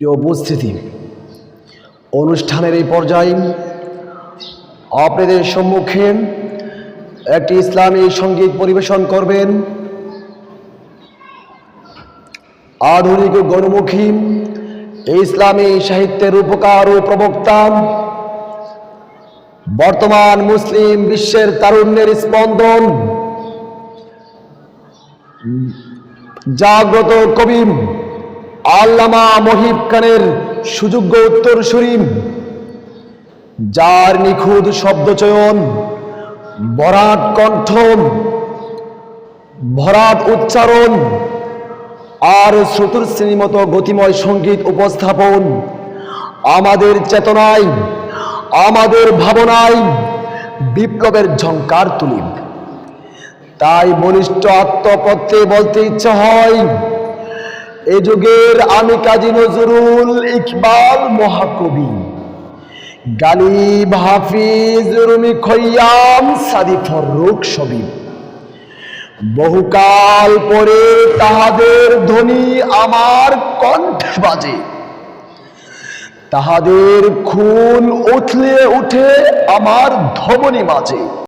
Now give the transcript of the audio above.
প্রিয় উপস্থিতি। অনুষ্ঠানের এই পর্যায়ে আপনাদের সম্মুখে একটি ইসলামী সংগীত পরিবেশন করবেন। আধুনিক ও গণমুখী ইসলামী সাহিত্যের উপকার ও প্রবক্তা বর্তমান মুসলিম বিশ্বের তারুণ্যের স্পন্দন জাগ্রত কবি আল্লামা মহিব খানের সুযোগ্য উত্তরসূরি, যার নিখুঁত শব্দচয়ন ভরাট কণ্ঠ, ভরাট উচ্চারণ, আর শ্রুতুর শ্রেণির মতো গতিময় সংগীত উপস্থাপন আমাদের চেতনায়, আমাদের ভাবনায় বিপ্লবের ঝঙ্কার তুলি তাই বলিষ্ঠ আত্মপত্রে বলতে ইচ্ছা হয় এ যুগের আমি কাজী নজরুল ইকবাল মহাকবি। গালিব হাফিজ রুমি খৈয়াম সাদি ফররুক সবি। বহুকাল পরে তাহাদের ধ্বনি আমার কণ্ঠ বাজে। তাহাদের খুন উথলে উঠে আমার ধমনী মাঝে